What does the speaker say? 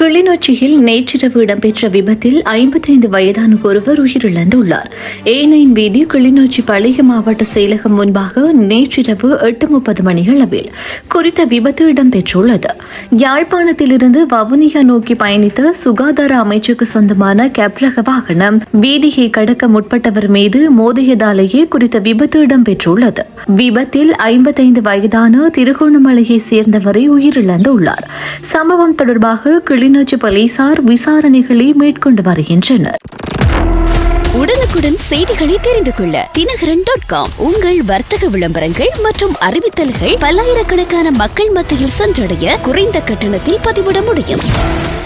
கிளிநொச்சியில் நேற்றிரவு இடம்பெற்ற விபத்தில் ஐம்பத்தைந்து வயதான ஒருவர் உயிரிழந்துள்ளார். ஏனையின் வீதி கிளிநொச்சி பழைய மாவட்ட செயலகம் முன்பாக நேற்றிரவு எட்டு முப்பது மணியளவில் குறித்த விபத்து இடம்பெற்றுள்ளது. யாழ்ப்பாணத்திலிருந்து வவுனியா நோக்கி பயணித்த சுகாதார அமைச்சுக்கு சொந்தமான கேப்ரக வாகனம் வீதியை கடக்க முற்பட்டவர் மீது மோதியதாலேயே குறித்த விபத்து இடம்பெற்றுள்ளது. விபத்தில் ஐம்பத்தைந்து வயதான திருகோணமலையை சேர்ந்தவரை உயிரிழந்துள்ளார். சம்பவம் தொடர்பாக கிளிநொச்சி போலீசார் விசாரணைகளை மேற்கொண்டு வருகின்றனர். உடனுக்குடன் செய்திகளை தெரிந்து கொள்ள தினகரன் டாட் காம் உங்கள் வர்த்தக விளம்பரங்கள் மற்றும் அறிவித்தல்கள் பல்லாயிரக்கணக்கான மக்கள் மத்தியில் சென்றடைய குறைந்த கட்டணத்தில் பதிவிட முடியும்.